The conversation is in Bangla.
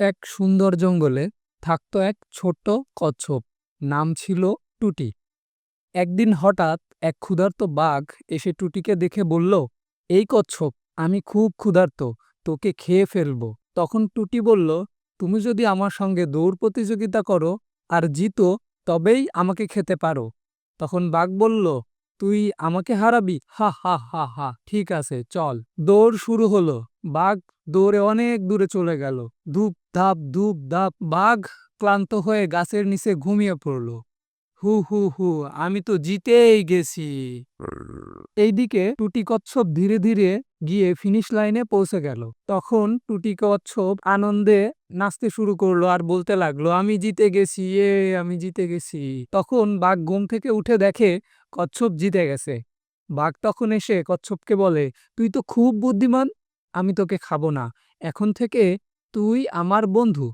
এক সুন্দর জঙ্গলে থাকত এক ছোট্ট কচ্ছপ। নাম ছিল টুটি। একদিন হঠাৎ এক ক্ষুধার্ত বাঘ এসে টুটিকে দেখে বলল, এই কচ্ছপ, আমি খুব ক্ষুধার্ত, তোকে খেয়ে ফেলব। তখন টুটি বলল, তুমি যদি আমার সঙ্গে দৌড় প্রতিযোগিতা করো আর জিতো, তবেই আমাকে খেতে পারো। তখন বাঘ বলল তুই আমাকে হারাবি? হা হা হা হা, ঠিক আছে, চল। দৌড় শুরু হলো। বাঘ দৌড়ে অনেক দূরে চলে গেল। ধূপ, ধাপ ধূপ, ধাপ, বাঘ ক্লান্ত হয়ে গাছের নিচে ঘুমিয়ে পড়ল। হু হু হু, আমি তো জিতেই গেছি। এইদিকে টুটি কচ্ছপ ধীরে ধীরে গিয়ে ফিনিশ লাইনে পৌঁছে গেল। তখন টুটি কচ্ছপ আনন্দে নাচতে শুরু করল আর বলতে লাগল, আমি জিতে গেছি, এ, আমি জিতে গেছি। তখন বাঘ ঘুম থেকে উঠে দেখে কচ্ছপ জিতে গেছে। বাঘ তখন এসে কচ্ছপকে বলে, তুই তো খুব বুদ্ধিমান, আমি তোকে খাব না। এখন থেকে তুই আমার বন্ধু।